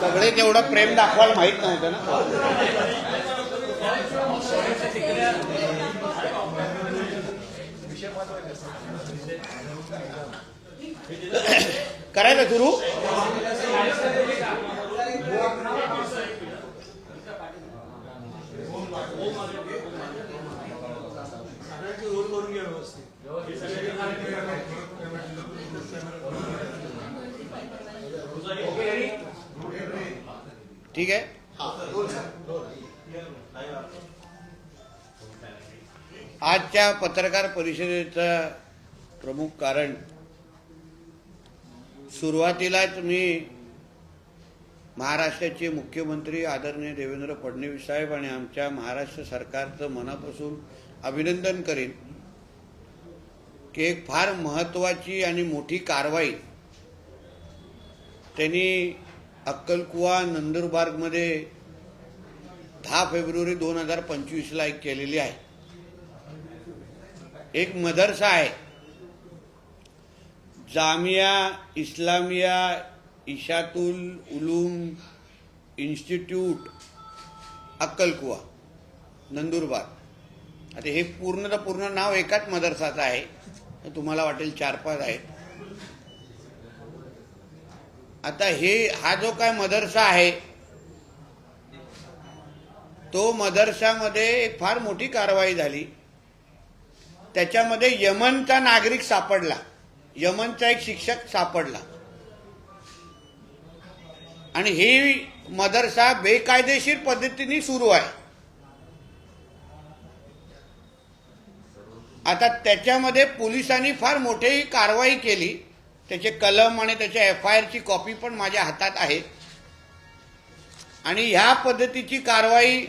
सगळे तेवढं प्रेम दाखवायला माहीत नाही ना. करायचं सुरू? ठीक आहे? आजच्या पत्रकार परिषदेचं प्रमुख कारण सुरुवातीलाच मी महाराष्ट्राचे मुख्यमंत्री आदरणीय देवेंद्र फडणवीस साहेब आणि आमच्या महाराष्ट्र सरकारचं मनापासून अभिनंदन करीन की एक फार महत्वाची आणि मोठी कारवाई त्यांनी अक्कलकुवा नंदुरबारमध्ये दहा फेब्रुवारी दोन हजार पंचवीसला एक केलेली आहे. एक मदरसा आहे. जामिया इस्लामिया इशातुल उलूम इन्स्टिट्यूट अक्कलकुवा नंदुरबार आता हे पूर्ण तर पूर्ण नाव एकाच मदरसाचं आहे. तर तुम्हाला वाटेल चार पाच आहेत. आता हे हा जो काय मदरसा आहे तो मदरसामध्ये एक फार मोठी कारवाई झाली. त्याच्यामध्ये यमनचा नागरिक सापडला. यमनचा एक शिक्षक सापडला. आणि ही मदरसा बेकायदेशीर पद्धतीने सुरू आहे. आता त्याच्यामध्ये पोलिसांनी फार मोठी कारवाई केली. त्याचे कलम आणि त्याच्या एफ आय आरची कॉपी पण माझ्या हातात आहे. आणि ह्या पद्धतीची कारवाई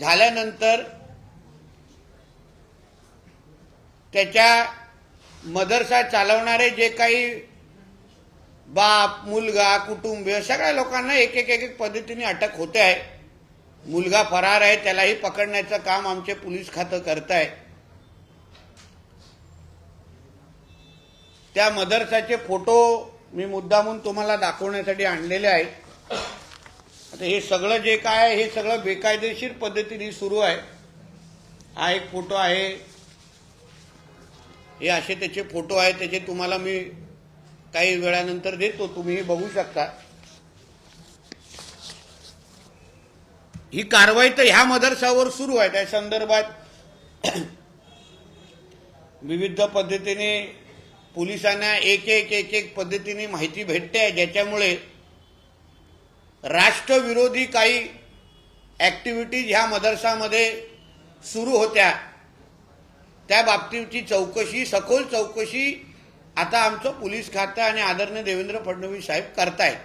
झाल्यानंतर त्याच्या मदरसा चालवणारे जे काही बाप मुलगा कुटुंबीय सगळ्या लोकांना एक एक एक एक पद्धतीने अटक होते आहे. मुलगा फरार आहे त्यालाही पकडण्याचं काम आमचे पोलीस खातं करत आहे त्या मदरसाचे फोटो मी मुद्दामून तुम्हाला दाखवण्यासाठी आणलेले आहेत. आता हे सगळं जे काय आहे हे सगळं बेकायदेशीर पद्धतीने सुरू आहे. हा एक फोटो आहे. हे असे त्याचे फोटो आहेत त्याचे तुम्हाला मी काही वेळानंतर देतो. तुम्ही बघू शकता. ही कारवाई तर ह्या मदरसावर सुरू आहे. त्या संदर्भात विविध पद्धतीने पोलिसांना एक एक एक एक पद्धतीने माहिती भेटते आहे ज्याच्यामुळे राष्ट्रविरोधी काही ॲक्टिव्हिटीज ह्या मदरसामध्ये सुरू होत्या. त्या बाबतीची चौकशी सखोल चौकशी आता आमचं पोलीस खातं आणि आदरणीय देवेंद्र फडणवीस साहेब करतायत.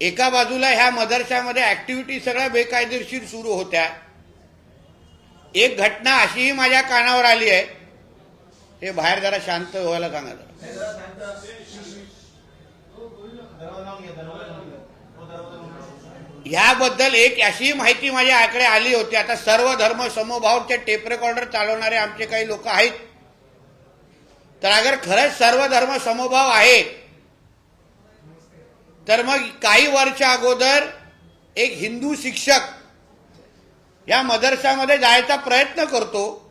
एका बाजूला ह्या मदरशामध्ये ॲक्टिव्हिटी सगळ्या बेकायदेशीर सुरू होत्या. एक घटना अशीही माझ्या कानावर आली आहे. हे बाहेर जरा शांत व्हायला सांगा जरा. ह्याबद्दल एक अशी माहिती माझ्याकडे आली होती. आता सर्व धर्म समभावचे टेप रेकॉर्डर चालवणारे आमचे काही लोक आहेत. तर अगर खरंच सर्व धर्म समभाव आहे तर मग काही वर्ष अगोदर एक हिंदू शिक्षक या मदरसामध्ये जायचा प्रयत्न करतो.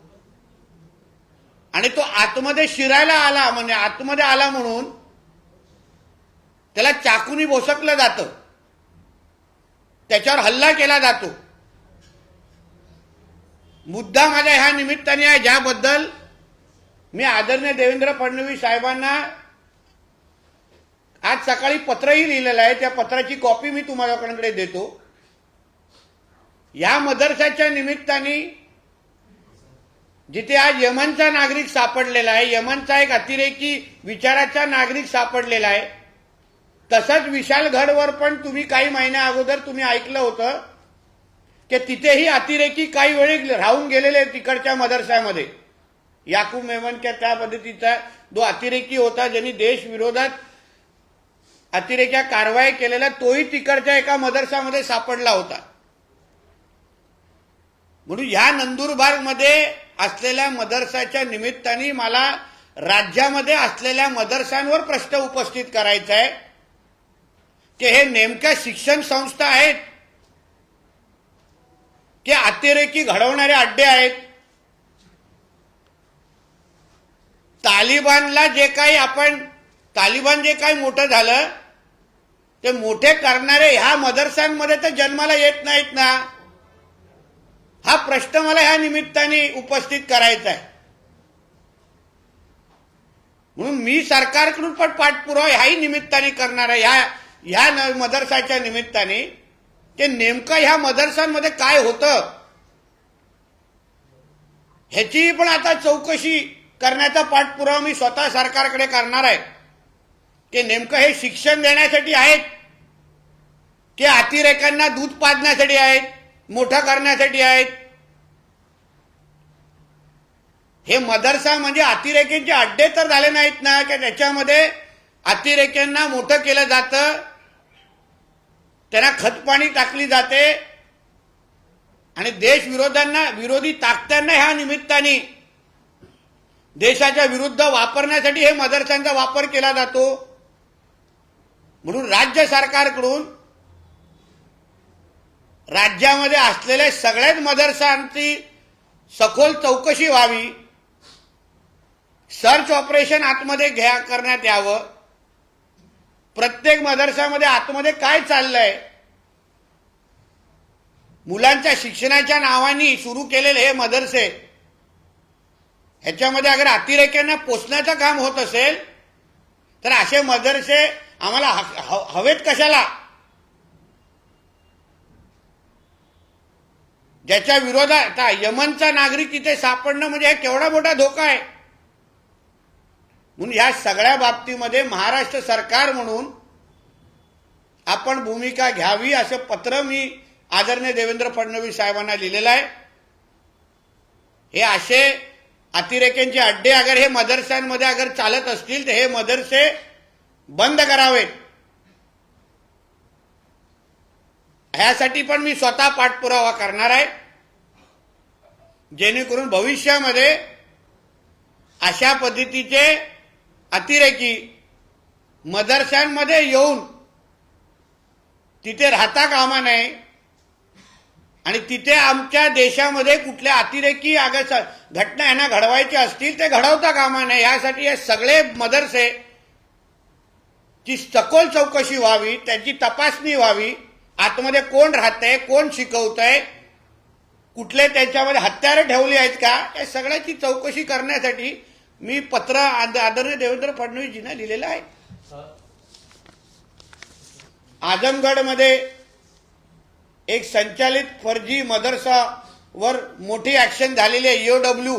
आणि तो आतमध्ये शिरायला आला म्हणजे आतमध्ये आला म्हणून त्याला चाकूनी भोसकलं जातं. त्याच्यावर हल्ला केला जातो. मुद्दा माझ्या ह्या निमित्ताने आहे ज्याबद्दल मी आदरणीय देवेंद्र फडणवीस साहेबांना आज सकाळी पत्रही लिहिलेलं आहे. त्या पत्राची कॉपी मी तुम्हाला देतो. या मदरसाच्या निमित्ताने जिथे आज यमनचा नागरिक सापडलेला आहे यमनचा एक अतिरेकी विचाराचा नागरिक सापडलेला आहे तसंच विशालगडवर पण तुम्ही काही महिन्या अगोदर तुम्ही ऐकलं होतं की तिथेही अतिरेकी काही वेळी राहून गेलेले तिकडच्या मदरसामध्ये याकूब मेमनच्या त्या पद्धतीचा जो अतिरेकी होता ज्यांनी देशविरोधात अतिरेक्या कारवाई केलेल्या तोही तिकडच्या एका मदरसामध्ये सापडला होता. म्हणून ह्या नंदुरबारमध्ये असलेल्या मदरसाच्या निमित्ताने मला राज्यामध्ये असलेल्या मदरसांवर प्रश्न उपस्थित करायचा आहे. की हे नेमक्या शिक्षण संस्था आहेत. की अतिरेकी घडवणारे अड्डे आहेत. तालिबानला जे काही आपण तालिबान जे काही मोठं झालं ते मोठे करणारे ह्या मदरसांमध्ये तर जन्माला येत नाहीत ना. हा प्रश्न मला ह्या निमित्ताने उपस्थित करायचा आहे. म्हणून मी सरकारकडून पण पाठपुरावा ह्याही निमित्ताने करणार आहे. ह्या ह्या न- मदरसाच्या निमित्ताने ते नेमकं ह्या मदरसांमध्ये काय होतं ह्याचीही पण आता चौकशी करण्याचा पाठपुरावा मी स्वतः सरकारकडे करणार आहे. की नेमकं हे शिक्षण देण्यासाठी आहेत की अतिरेकांना दूध पाजण्यासाठी आहेत मोठा करण्यासाठी आहेत. हे मदरसा म्हणजे अतिरेक्यांचे अड्डे तर झाले नाहीत ना की त्याच्यामध्ये अतिरेक्यांना मोठं केलं जातं. त्यांना खतपाणी टाकली जाते. आणि देश विरोधांना विरोधी ताकद्यांना ह्या निमित्ताने देशाच्या विरुद्ध वापरण्यासाठी हे मदरसांचा वापर केला जातो. म्हणून राज्य सरकारकडून राज्यामध्ये असलेल्या सगळ्याच मदरसांची सखोल चौकशी व्हावी. सर्च ऑपरेशन आतमध्ये घ्या करण्यात यावं. प्रत्येक मदरसामध्ये आतमध्ये काय चाललंय? मुलांच्या शिक्षणाच्या नावाने सुरू केलेले हे मदरसे ह्याच्यामध्ये अगर अतिरेक्यांना पोचण्याचं काम होत असेल तर असे मदरसे आम्हाला हवेत कशाला? ज्याच्या विरोधात आता यमनचा नागरिक तिथे सापडणं म्हणजे हा केवढा मोठा धोका आहे? म्हणून ह्या सगळ्या बाबतीमध्ये महाराष्ट्र सरकार म्हणून आपण भूमिका घ्यावी असं पत्र मी आदरणीय देवेंद्र फडणवीस साहेबांना लिहिलेलं आहे. हे असे अतिरेक्यांचे अड्डे अगर हे मदरशांमध्ये अगर चालत असतील तर हे मदरसे बंद करावेत. ह्यासाठी पण मी स्वतः पाठपुरावा करणार आहे. जेणेकरून भविष्यामध्ये अशा पद्धतीचे अतिरेकी मदरशांमध्ये येऊन तिथे राहता कामा नये आणि तिथे आमच्या देशामध्ये कुठल्या अतिरेकी अगर घटना यांना घडवायच्या असतील ते घडवता कामा नये. यासाठी हे सगळे मदरसे ची सखोल चौकशी व्हावी त्याची तपासणी व्हावी. आतमध्ये कोण राहतंय कोण शिकवतंय कुठले त्याच्यामध्ये हत्यारं ठेवली आहेत का या सगळ्याची चौकशी करण्यासाठी मी पत्र आद- आदरणीय देवेंद्र फडणवीसजींना लिहिलेलं आहे. आजमगडमध्ये एक संचालित फर्जी मदरसावर मोठी ऍक्शन झालेली आहे ईओडब्ल्यू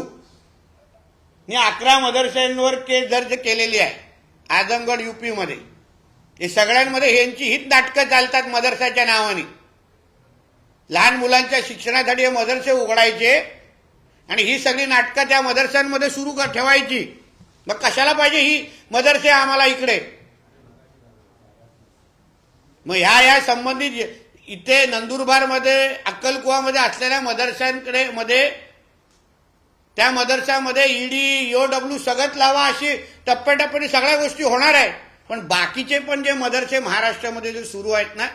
ने अकरा मदरशांवर केस दर्ज केलेली आहे आजमगड युपीमध्ये हे सगळ्यांमध्ये यांची हित नाटकं चालतात मदरसाच्या नावाने. लहान मुलांच्या शिक्षणासाठी हे मदरसे उघडायचे आणि ही सगळी नाटकं त्या मदरसांमध्ये सुरू ठेवायची. मग कशाला पाहिजे ही मदरसे आम्हाला इकडे? मग ह्या ह्या संबंधित इथे नंदुरबारमध्ये अक्कलकुवामध्ये असलेल्या मदरशांकडे मध्ये त्या मदरशामध्ये ईडी डब्ल्यू सगळं लावा अशी टप्प्याटप्प्याने सगळ्या गोष्टी होणार आहे पण बाकीचे पण जे मदरसे महाराष्ट्रामध्ये जे सुरू आहेत ना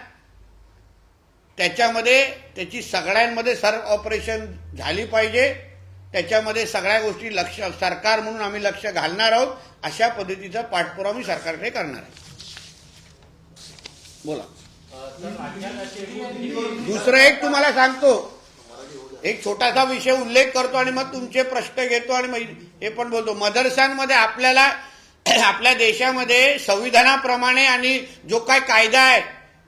त्याच्यामध्ये त्याची सगळ्यांमध्ये सर्व ऑपरेशन झाली पाहिजे. त्याच्यामध्ये सगळ्या गोष्टी लक्ष सरकार म्हणून आम्ही लक्ष घालणार आहोत. अशा पद्धतीचा पाठपुरावा मी सरकारकडे करणार आहे. बोला. दुसरं एक तुम्हाला सांगतो. एक छोटासा विषय उल्लेख करतो आणि मग तुमचे प्रश्न घेतो आणि मग हे पण बोलतो. मदरसांमध्ये आपल्याला आपल्या देशामध्ये संविधानाप्रमाणे आणि जो काय कायदा आहे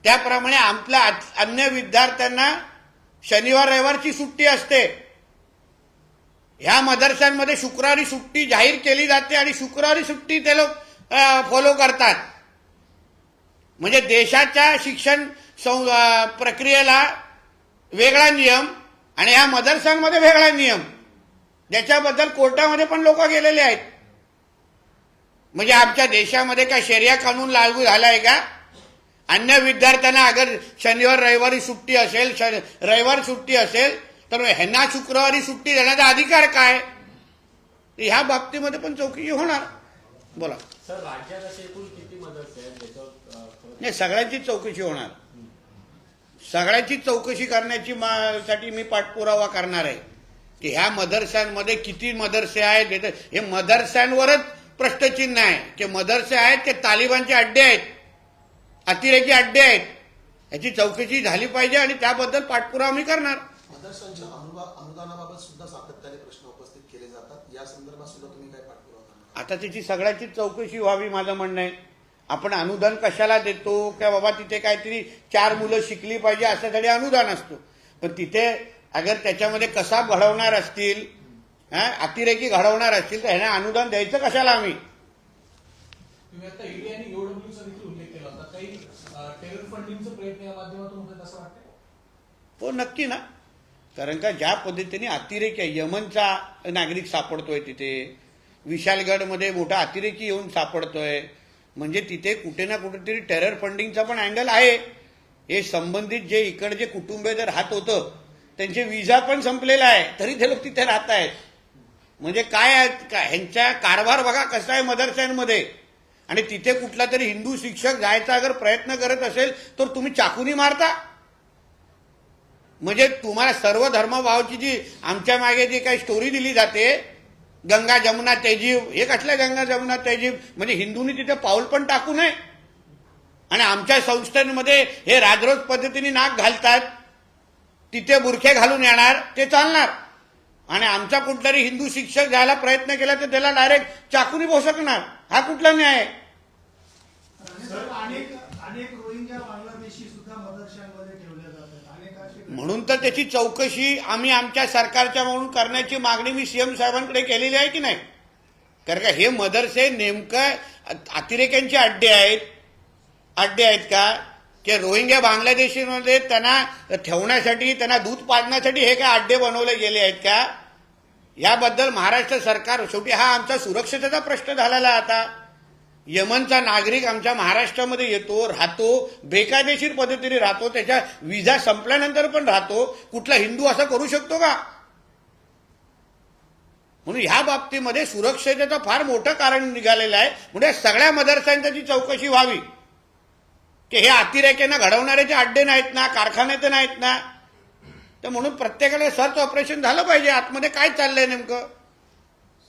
त्याप्रमाणे आपल्या अन्य विद्यार्थ्यांना शनिवार रविवारची सुट्टी असते. ह्या मदरशांमध्ये शुक्रवारी सुट्टी जाहीर केली जाते आणि शुक्रवारी सुट्टी ते लोक फॉलो करतात. म्हणजे देशाच्या शिक्षण सं- प्रक्रियेला वेगळा नियम आणि ह्या मदरशांमध्ये वेगळा नियम. ज्याच्याबद्दल कोर्टामध्ये पण लोक गेलेले आहेत. म्हणजे आमच्या देशामध्ये काय शरिया कानून लागू झाला आहे का? अन्य विद्यार्थ्यांना अगर शनिवार रविवारी सुट्टी असेल रविवार सुट्टी असेल तर ह्यांना शुक्रवारी सुट्टी देण्याचा अधिकार काय? ह्या बाबतीमध्ये पण चौकशी होणार. बोला. सर राज्यात असे एकूण किती खरं- नाही सगळ्यांची चौकशी होणार. सगळ्याची चौकशी करण्याची मा- साठी मी पाठपुरावा करणार आहे. की ह्या मदरशांमध्ये किती मदरसे आहेत? हे हे मदरशांवरच प्रश्नचिन्ह आहे. की मदरसे आहेत ते तालिबानचे अड्डे आहेत. अतिरेकी अड्डे आहेत. याची चौकशी झाली पाहिजे आणि त्याबद्दल पाठपुरावा मी करणार. मदरशांच्या अनुदा- अनुदानाबाबत सुद्धा सातत्याने प्रश्न उपस्थित केले जातात. या संदर्भात सुद्धा तुम्ही काय पाठपुरावा करणार? आता त्याची सगळ्याची चौकशी व्हावी माझं म्हणणं आहे. आपण अनुदान कशाला देतो? का बाबा तिथे काहीतरी चार मुलं शिकली पाहिजे अशासाठी अनुदान असतो. पण तिथे अगर त्याच्यामध्ये कसा घडवणार असतील अतिरेकी घडवणार असतील तर ह्यांना अनुदान द्यायचं कशाला आम्ही? हो नक्की ना. कारण का ज्या पद्धतीने अतिरेकी यमनचा नागरिक सापडतोय तिथे विशालगडमध्ये मोठा अतिरेकी येऊन सापडतोय म्हणजे तिथे कुठे ना कुठेतरी टेरर फंडिंगचा पण अँगल आहे. हे संबंधित जे इकडचे कुटुंब जे राहत होतं त्यांचे विजा पण संपलेला आहे. तरी ते लोक तिथे राहत आहेत. म्हणजे काय आहेत का- ह्यांच्या कारभार बघा कसा आहे मदरशांमध्ये आणि तिथे कुठला तरी हिंदू शिक्षक जायचा अगर प्रयत्न करत असेल तर तुम्ही चाकूनी मारता. म्हणजे तुम्हाला सर्व धर्मभावाची जी आमच्या मागे जी काही स्टोरी दिली जाते गंगा जमुना तेजीव हे कसल्या गंगा जमुना तेजीव म्हणजे हिंदूंनी तिथे पाऊल पण टाकू नये. आणि आमच्या संस्थांमध्ये हे राजरोज पद्धतीने नाक घालतात. तिथे बुरखे घालून येणार ते चालणार. आणि आमचा कुठलाही हिंदू शिक्षक जायला प्रयत्न केला तर त्याला डायरेक्ट चाकूनी भोसकणार. हा कुठला न्याय? म्हणून तर त्याची चौकशी आम्ही आमच्या सरकारच्या म्हणून करण्याची मागणी मी सीएम साहेबांकडे केलेली आहे की नाही? कारण का हे मदरसे नेमकं अतिरेक्यांचे अड्डे आहेत. अड्डे आहेत का? की रोहिंग्या बांगलादेशीमध्ये त्यांना ठेवण्यासाठी त्यांना दूध पाजण्यासाठी हे काय अड्डे बनवले गेले आहेत का? याबद्दल महाराष्ट्र सरकार शेवटी हा आमचा सुरक्षतेचा प्रश्न झालेला आता. यमनचा नागरिक आमच्या महाराष्ट्रामध्ये येतो राहतो बेकायदेशीर पद्धतीने राहतो त्याच्या विजा संपल्यानंतर पण राहतो. कुठला हिंदू असं करू शकतो का? म्हणून ह्या बाबतीमध्ये सुरक्षतेचं फार मोठं कारण निघालेलं आहे. म्हणजे सगळ्या मदरसांची चौकशी व्हावी की हे अतिरेक्यांना घडवणारे जे अड्डे नाहीत ना कारखाने तर नाहीत ना. तर म्हणून प्रत्येकाला सर्च ऑपरेशन झालं पाहिजे आतमध्ये काय चाललंय नेमकं?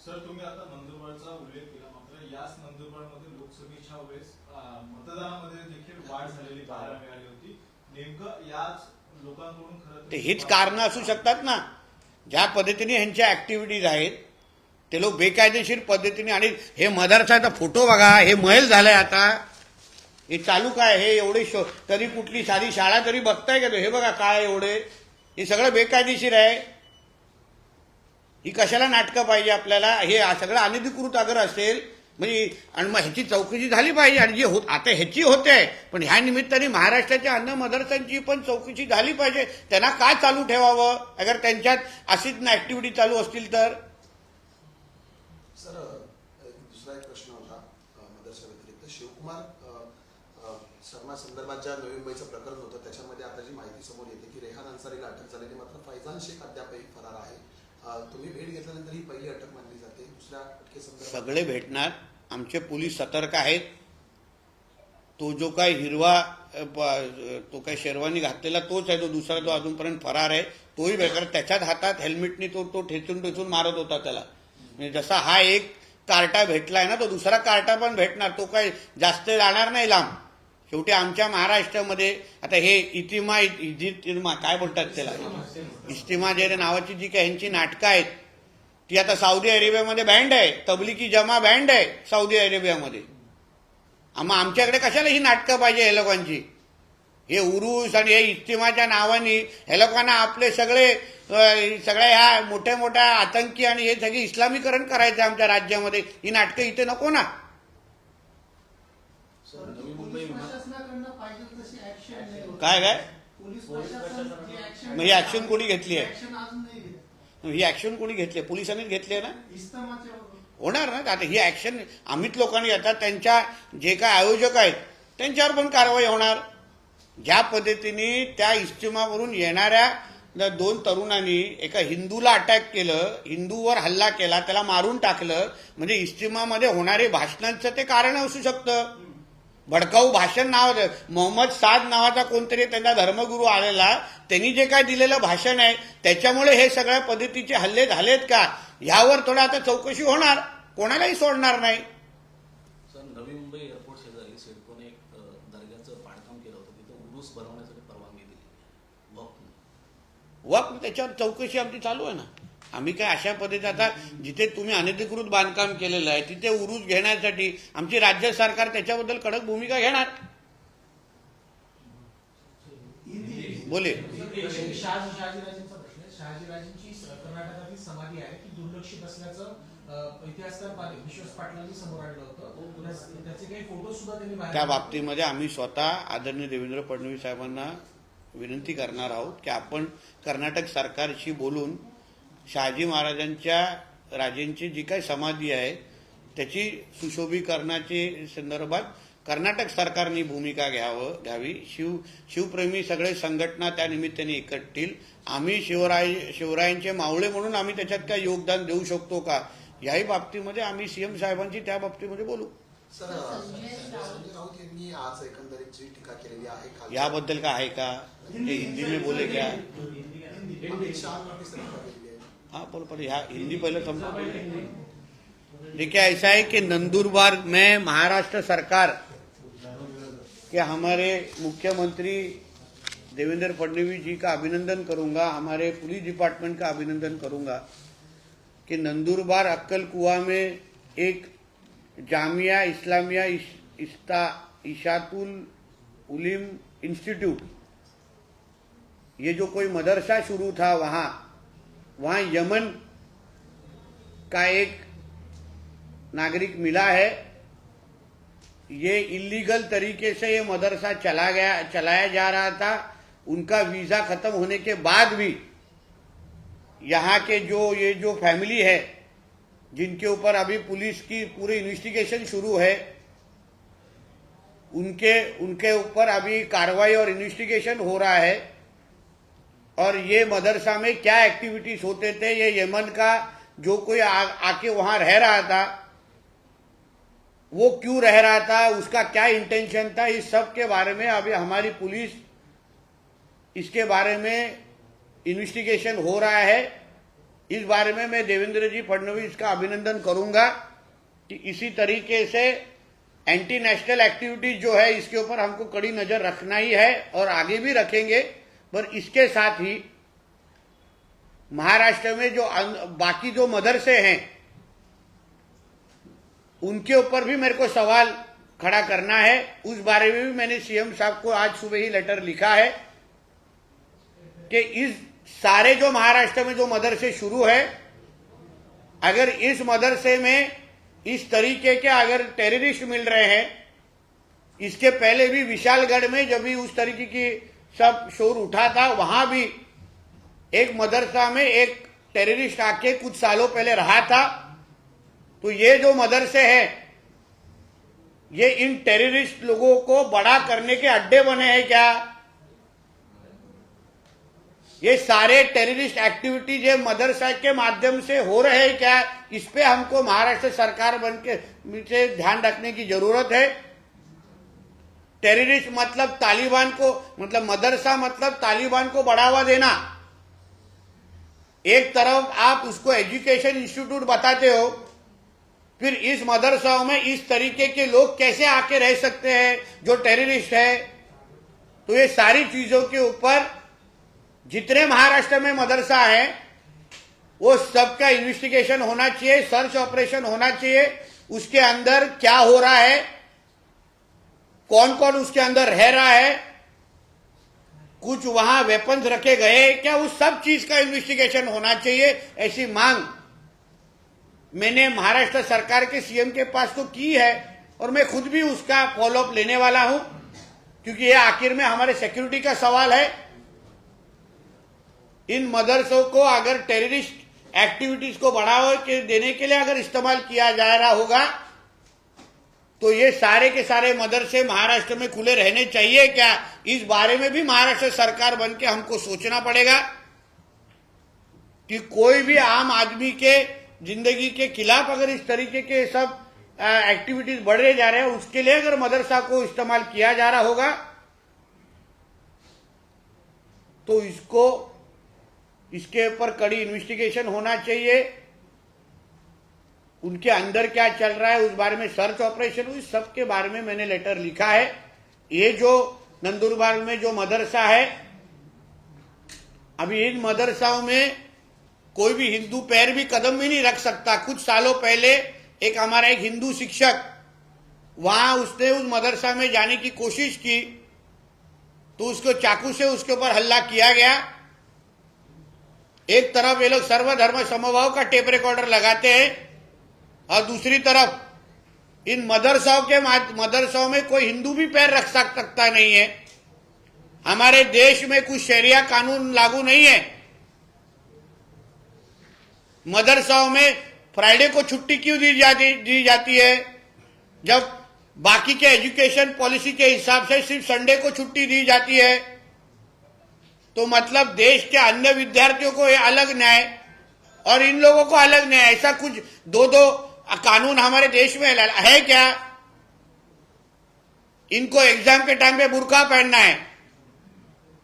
सर तुम्ही आता नंदुरबारचा उल्लेख केला मात्र याच नंदुरबारमध्ये लोकसभेच्या वेळेस मतदानामध्ये देखील वाढ झालेली पाहायला मिळाली होती. नेमकं याच लोकांकडून खरं ते हीच कारणं असू शकतात ना. ज्या पद्धतीने ह्यांच्या ऍक्टिव्हिटीज आहेत ते लोक बेकायदेशीर पद्धतीने आणि हे मदरसाचा फोटो बघा हे महल झालंय आता. हे चालू काय? हे एवढे शो तरी कुठली साधी शाळा तरी बघताय का तो? हे बघा काय एवढे. हे सगळं बेकायदेशीर आहे. ही कशाला नाटकं पाहिजे आपल्याला? हे सगळं अनधिकृत अगर असेल म्हणजे आणि मग ह्याची चौकशी झाली पाहिजे. आणि जी होत आता ह्याची होते पण ह्या निमित्ताने महाराष्ट्राच्या अन्न मदरसांची पण चौकशी झाली पाहिजे. त्यांना का चालू ठेवावं? अगर त्यांच्यात अशीच ऍक्टिव्हिटी चालू असतील तर सर एक दुसरा एक प्रश्न होता अ, मदरशा व्यतिरिक्त शिवकुमार अ, अ, शर्मा संदर्भात ज्या नवी मुंबईचं प्रकरण होतं त्याच्यामध्ये आता जी माहिती समोर येते की रेहान अन्सारीला अटक झालेली मात्र फैजान शेख अद्यापही फरार आहे. तुम्ही भेट घेतल्यानंतर ही पहिली अटक मानली जाते. दुसऱ्या अटकेसंदर्भात सगळे भेटणार. आमचे पोलीस सतर्क आहेत. तो जो काय हिरवा तो काय शेरवानी घातलेला तोच आहे तो दुसरा जो अजूनपर्यंत फरार आहे. तोही बेकार त्याच्याच हातात हेल्मेटने तो तो ठेचून ठेचून मारत होता त्याला. म्हणजे जसा हा एक कार्टा भेटलाय ना तो दुसरा कार्टा पण भेटणार. तो काय जास्त जाणार नाही लांब. शेवटी आमच्या महाराष्ट्रामध्ये आता हे इतिमा इजिमा काय बोलतात त्याला? इस्तिमा जे नावाची जी काही यांची नाटकं आहेत ती आता सौदी अरेबियामध्ये बँड आहे. तबलिकी जमा बँड आहे सौदी अरेबियामध्ये. मग आमच्याकडे कशाला ही नाटकं पाहिजे हे लोकांची? हे उरुस आणि हे इस्तिमाच्या नावाने हे लोकांना आपले सगळे सगळ्या ह्या मोठ्या मोठ्या आतंकी आणि हे सगळे इस्लामीकरण करायचं आमच्या राज्यामध्ये ही नाटकं इथे नको ना परंतु पोलीस प्रशासनाकडनं पाहिजे तशी ऍक्शन नाही होत. काय काय? मग ही ऍक्शन कोणी घेतली आहे? ही ऍक्शन कोणी घेतली आहे? पोलिसांनीच घेतली आहे ना? होणार ना? आता ही ऍक्शन अमित लोकांनी येतात त्यांच्या जे काय आयोजक आहेत त्यांच्यावर पण कारवाई होणार. ज्या पद्धतीने त्या इस्तिमावरून येणाऱ्या दोन तरुणांनी एका हिंदूला अटॅक केलं हिंदूवर हल्ला केला त्याला मारून टाकलं म्हणजे इस्तिमामध्ये होणारे भाषणांचं ते कारण असू शकतं. भडकाऊ भाषण नाव मोहम्मद साद नावाचा कोणतरी त्यांचा धर्मगुरू आलेला त्यांनी जे काय दिलेलं भाषण आहे त्याच्यामुळे हे सगळ्या पद्धतीचे हल्ले झालेत का? यावर थोडं आता चौकशी होणार. कोणालाही सोडणार नाही. सर नवी मुंबई एअरपोर्ट शेजारी सिडकोने एक अ, दर्ग्याचं बांधकाम केलं होतं. तिथं उरूस भरवण्यासाठी परवानगी दिली. वक्फ वक्फ त्याच्यावर चौकशी आमची चालू आहे ना. आम्ही काय अशा पद्धतीने आता जिथे तुम्ही अनधिकृत बांधकाम केलेलं आहे तिथे उरूस घेण्यासाठी आमची राज्य सरकार त्याच्याबद्दल कडक भूमिका घेणार? बोले. शहाजी शहाजीराजेंचा प्रश्न आहे शहाजीराजेंची स- कर्नाटकातील समाधी आहे ती दुर्लक्षित असल्याचं अ, इतिहासकार पा- विश्वास पाटलांनी समोर आणलं होतं. त्याच- त्याचे काही फोटो सुद्धा त्यांनी बाहेर त्या बाबतीमध्ये आम्ही स्वतः आदरणीय देवेंद्र फडणवीस साहेबांना विनंती करणार आहोत की आपण कर्नाटक सरकारशी बोलून शहाजी महाराजांच्या राजेंची जी काही समाधी आहे त्याची सुशोभीकरणाची संदर्भात कर्नाटक सरकारने भूमिका घ्यावं घ्यावी. शिव शिवप्रेमी सगळे संघटना त्या निमित्ताने एकटतील. आम्ही शिवराय शिवरायांचे मावळे म्हणून आम्ही त्याच्यात काय योगदान देऊ शकतो का? याही बाबतीमध्ये आम्ही सीएम साहेबांची त्या बाबतीमध्ये बोलू. याबद्दल का आहे का? हिंदी में बोले क्या हाँ बोल पर यहाँ हिंदी पहले समझो देखिए, ऐसा है कि नंदुरबार में महाराष्ट्र सरकार के हमारे मुख्यमंत्री देवेंद्र फडणवीस जी का अभिनंदन करूँगा, हमारे पुलिस डिपार्टमेंट का अभिनंदन करूँगा कि नंदुरबार अक्कल कुआ में एक जामिया इस्लामिया इस- इस्ता, इशातुल उलिम इंस्टीट्यूट, ये जो कोई मदरसा शुरू था वहाँ वहाँ यमन का एक नागरिक मिला है। ये इलीगल तरीके से ये मदरसा चला गया, चलाया जा रहा था। उनका वीज़ा खत्म होने के बाद भी यहाँ के जो, ये जो फैमिली है, जिनके ऊपर अभी पुलिस की पूरी इन्वेस्टिगेशन शुरू है, उनके उनके ऊपर अभी कार्रवाई और इन्वेस्टिगेशन हो रहा है। और ये मदरसा में क्या एक्टिविटीज़ होते थे ये यमन का जो कोई आ, आके वहाँ रह रहा था वो क्यों रह रहा था उसका क्या इंटेंशन था इस सब के बारे में अभी हमारी पुलिस इसके बारे में इन्वेस्टिगेशन हो रहा है। इस बारे में मैं देवेंद्र जी फडणवीस का अभिनंदन करूँगा कि इसी तरीके से एंटी नेशनल एक्टिविटीज़ जो है इसके ऊपर हमको कड़ी नज़र रखना ही है और आगे भी रखेंगे। पर इसके साथ ही महाराष्ट्र में जो बाकी जो मदरसे हैं, उनके ऊपर भी मेरे को सवाल खड़ा करना है। उस बारे में भी मैंने सीएम साहब को आज सुबह ही लेटर लिखा है कि इस सारे जो महाराष्ट्र में जो मदरसे शुरू है, अगर इस मदरसे में इस तरीके के अगर टेररिस्ट मिल रहे हैं, इसके पहले भी विशालगढ़ में जब भी उस तरीके की सब शोर उठा था, वहाँ भी एक मदरसा में एक टेररिस्ट आके कुछ सालों पहले रहा था। तो ये जो मदरसे हैं, ये इन टेररिस्ट लोगों को बड़ा करने के अड्डे बने हैं क्या? ये सारे टेररिस्ट एक्टिविटीज़ ये मदरसा के माध्यम से हो रहे हैं क्या? इस पे हमको महाराष्ट्र सरकार बन के ध्यान रखने की ज़रूरत है। टेररिस्ट मतलब तालिबान को मतलब मदरसा मतलब तालिबान को बढ़ावा देना। एक तरफ़ आप उसको एजुकेशन इंस्टीट्यूट बताते हो, फिर इस मदरसाओं में इस तरीके के लोग कैसे आके रह सकते हैं जो टेररिस्ट है? तो ये सारी चीज़ों के ऊपर जितने महाराष्ट्र में मदरसा है, वो सबका इन्वेस्टिगेशन होना चाहिए सर्च ऑपरेशन होना चाहिए, उसके अंदर क्या हो रहा है कौन कौन उसके अंदर रह रहा है? कुछ वहाँ वेपन्स रखे गए क्या उस सब चीज़ का इन्वेस्टिगेशन होना चाहिए? ऐसी मांग मैंने महाराष्ट्र सरकार के सीएम के पास तो की है और मैं खुद भी उसका फॉलोअप लेने वाला हूँ, क्योंकि ये आखिर में हमारे सिक्योरिटी का सवाल है। इन मदरसों को अगर टेररिस्ट एक्टिविटीज़ को बढ़ावा देने के लिए अगर इस्तेमाल किया जा रहा होगा तो ये सारे के सारे मदरसे महाराष्ट्र में खुले रहने चाहिए क्या? इस बारे में भी महाराष्ट्र सरकार बन के हमको सोचना पड़ेगा कि कोई भी आम आदमी के ज़िंदगी के खिलाफ अगर इस तरीके के सब एक्टिविटीज़ बढ़े जा रहे हैं, उसके लिए अगर मदरसा को इस्तेमाल किया जा रहा होगा तो इसको, इसके ऊपर कड़ी इन्वेस्टिगेशन होना चाहिए। उनके अंदर क्या चल रहा है, उस बारे में सर्च ऑपरेशन हुई, सबके बारे में मैंने लेटर लिखा है। ये जो नंदुरबार में जो मदरसा है, अभी इन मदरसाओं में कोई भी हिंदू पैर भी कदम भी नहीं रख सकता। कुछ सालों पहले एक हमारा एक हिंदू शिक्षक, वहाँ उसने उस मदरसा में जाने की कोशिश की तो उसको चाकू से उसके ऊपर हल्ला किया गया। एक तरफ़ ये लोग सर्वधर्म समभाव का टेप रिकॉर्डर लगाते हैं और दूसरी तरफ़, इन मदरसाओं के मा- मदरसाओं में कोई हिंदू भी पैर रख सकता नहीं है। हमारे देश में कुछ शरिया कानून लागू नहीं है। मदरसाओं में फ्राइडे को छुट्टी क्यों दी जाती दी जाती है? जब बाकी के एजुकेशन पॉलिसी के हिसाब से सिर्फ़ संडे को छुट्टी दी जाती है तो मतलब देश के अन्य विद्यार्थियों को अलग न्याय, और इन लोगों को अलग न्याय, ऐसा कुछ दो दो कानून हमारे देश में है क्या? इनको एग्ज़ाम के टाइम पे बुरका पहनना है।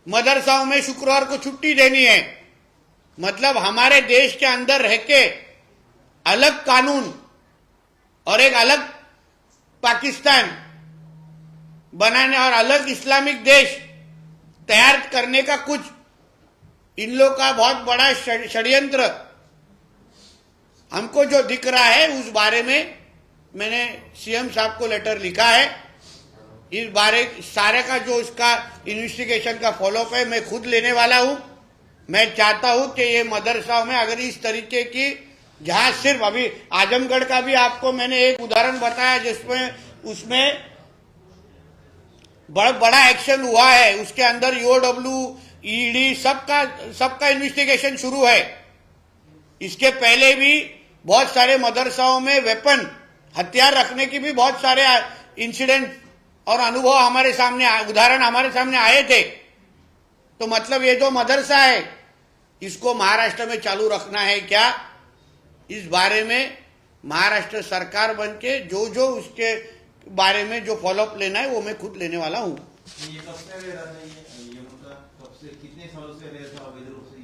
मदरसाओं में शुक्रवार को छुट्टी देनी है। मतलब हमारे देश के अंदर रह के अलग कानून और एक अलग पाकिस्तान बनाने और अलग इस्लामिक देश तैयार करने का कुछ इन लोग का बहुत बड़ा षड- षड्यंत्र हमको जो दिख रहा है उस बारे में मैंने सीएम साहब को लेटर लिखा है। इस बारे, सारे का जो इसका इन्वेस्टिगेशन का फॉलोअप है, मैं खुद लेने वाला हूँ। मैं चाहता हूँ कि ये मदरसा में अगर इस तरीके की, जहाँ सिर्फ़ अभी आजमगढ़ का भी आपको मैंने एक उदाहरण बताया, जिसमें, उसमें बड़ा बड़ा एक्शन हुआ है। उसके अंदर ईओडब्ल्यू ईडी सबका सबका इन्वेस्टिगेशन शुरू है। इसके पहले भी बहुत सारे मदरसाओं में वेपन हथियार रखने की भी बहुत सारे इंसिडेंट और अनुभव हमारे सामने उदाहरण हमारे सामने आए थे। तो मतलब ये जो मदरसा है, इसको महाराष्ट्र में चालू रखना है क्या? इस बारे में महाराष्ट्र सरकार बन के जो जो उसके बारे में जो फॉलोअप लेना है, वो मैं खुद लेने वाला हूँ ये कब से रह रहा है ये ये उनका कब से कितने सालों से रह रहा अवैध रूप से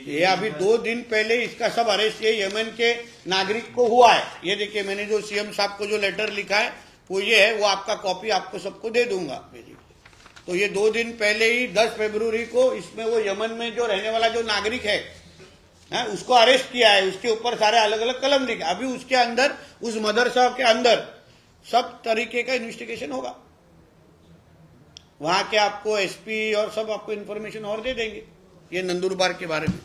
ये अभी दो दिन पहले इसका सब अरेस्ट ये यमन के नागरिक को हुआ है। ये देखिए मैंने जो सीएम साहब को जो लेटर लिखा है वो ये है वो आपका कॉपी आपको सबको दे दूँगा। तो ये दो दिन पहले ही 10 फरवरी को इसमें वो यमन में जो रहने वाला जो नागरिक है है, उसको अरेस्ट किया है। उसके ऊपर सारे अलग अलग कलम लिखे। अभी उसके अंदर उस मदरसा के अंदर सब तरीके का इन्वेस्टिगेशन होगा। वहाँ के आपको एसपी और सब आपको इन्फॉर्मेशन और दे देंगे ये नंदुरबार के बारे में।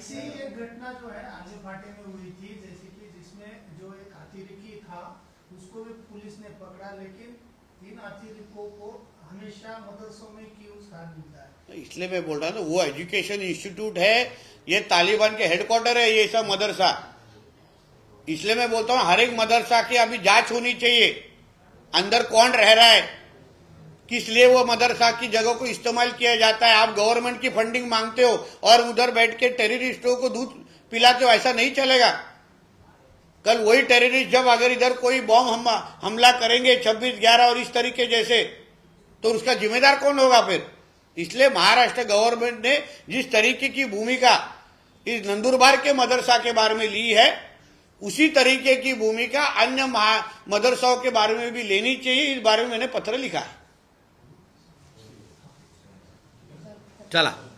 ऐसी एक घटना जो है आगे फाटे में हुई थी, जैसे कि जिसमें जो एक अतिरिकी था, उसको भी पुलिस ने पकड़ा, लेकिन इन अतिरिकों को हमेशा मदरसों में क्यों स्थान मिलता है? इसलिए मैं बोल रहा हूँ वो एजुकेशन इंस्टीट्यूट है, ये तालिबान के हेडक्वार्टर है, ये सब मदरसा। इसलिए मैं बोलता हूँ, हर एक मदरसा की अभी जाँच होनी चाहिए, अंदर कौन रह रहा है? किस लिए वो मदरसा की जगह को इस्तेमाल किया जाता है? आप गवर्नमेंट की फंडिंग मांगते हो और उधर बैठ के टेररिस्टों को दूध पिलाते हो, ऐसा नहीं चलेगा। कल वही टेररिस्ट जब अगर इधर कोई बॉम्ब हमला हमला करेंगे छब्बीस, ग्यारह और इस तरीके जैसे तो उसका जिम्मेदार कौन होगा फिर? इसलिए महाराष्ट्र गवर्नमेंट ने जिस तरीके की भूमिका इस नंदुरबार के मदरसा के बारे में ली है, उसी तरीके की भूमिका अन्य मदरसाओं के बारे में भी लेनी चाहिए। इस बारे में मैंने पत्र लिखा है। आहे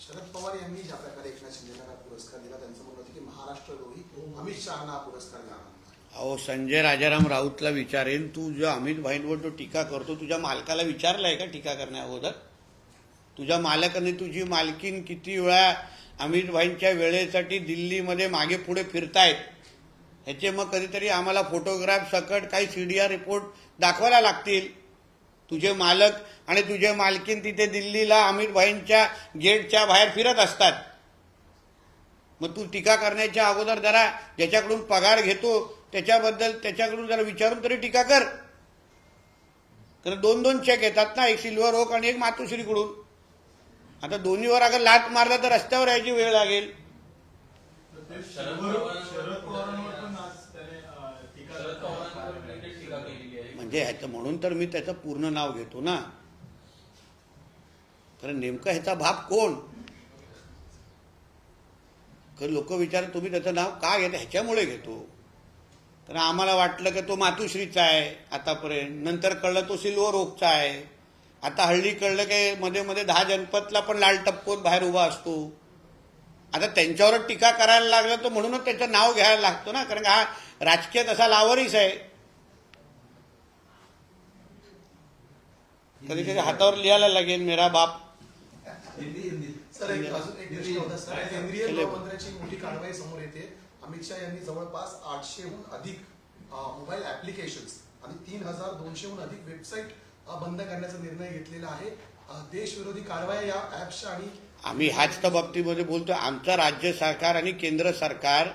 शरद पवार यांनी ज्या प्रकारे एकनाथ शिंदेना हा पुरस्कार दिला त्यांचं म्हणणं होतं की महाराष्ट्र रोही अमित शहाना हा पुरस्कार द्यावा अहो संजय राजाराम राऊतला विचारेन तू जो अमित भाईंवर जो टीका करतो तुझ्या मालकाला विचारलाय का टीका करण्या अगोदर? तुझ्या मालकाने तुझी मालकीन किती वेळा अमित भाईंच्या वेळेसाठी दिल्लीमध्ये मागे पुढे फिरतायत? ह्याचे मग कधीतरी आम्हाला फोटोग्राफ सकट काही सी डी आर रिपोर्ट दाखवायला लागतील. तुझे मालक आणि तुझे मालकीन तिथे दिल्लीला अमित भाईंच्या गेटच्या बाहेर फिरत असतात. मग तू टीका करण्याच्या अगोदर जरा ज्याच्याकडून पगार घेतो त्याच्याबद्दल त्याच्याकडून जरा विचारून तरी टीका कर. कारण दोन दोन चेक येतात ना एक सिल्वर ओक आणि एक मातोश्रीकडून. आता दोन्हीवर अगर लात मारला तर रस्त्यावर यायची वेळ लागेल तर ते शरद शरद पवारांवर- शरद पवारांवर पण आज त्याने अं, टीका शरद पवारांवर related टीका केलेली आहे म्हणजे ह्याचं म्हणून तर मी त्याचं पूर्ण नाव घेतो ना. कारण नेमकं ह्याचा बाप कोण? लोक विचार तुम्ही त्याचं नाव का घेता? ह्याच्यामुळे घेतो. तर आम्हाला वाटलं की तो मातुश्रीचा आहे आतापर्यंत. नंतर कळलं तो सिल्वर ओकचा आहे. आता हल्ली कळलं की मध्ये मध्ये दहा जनपदला पण लाल टपकोत बाहेर उभा असतो. आता त्यांच्यावर टीका करायला लागलं तर म्हणूनच त्याचं नाव घ्यायला लागतो ना. कारण हा राजकीय तसा लावरीच आहे. कधी कधी हातावर लिहायला लागेल मेरा बाप. हिंदी हिंदी. सर एक अजून एक प्रश्न होता सर. केंद्रीय गृहमंत्र्यांची मोठी कारवाई समोर येते. अमित शहा यांनी जवळपास आठशेहून अधिक मोबाईल ऍप्लिकेशन्स आणि तीन हजार दोनशेहून अधिक वेबसाईट बंद करण्याचा निर्णय घेतलेला आहे. देशविरोधी कारवाया या ऍप्सच्या आणि आम्ही ह्याच त्या बाबतीमध्ये बोलतो आमचं राज्य सरकार आणि केंद्र सरकार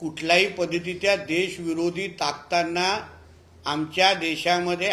कुठल्याही पद्धतीच्या देशविरोधी ताकदांना आमच्या देशामध्ये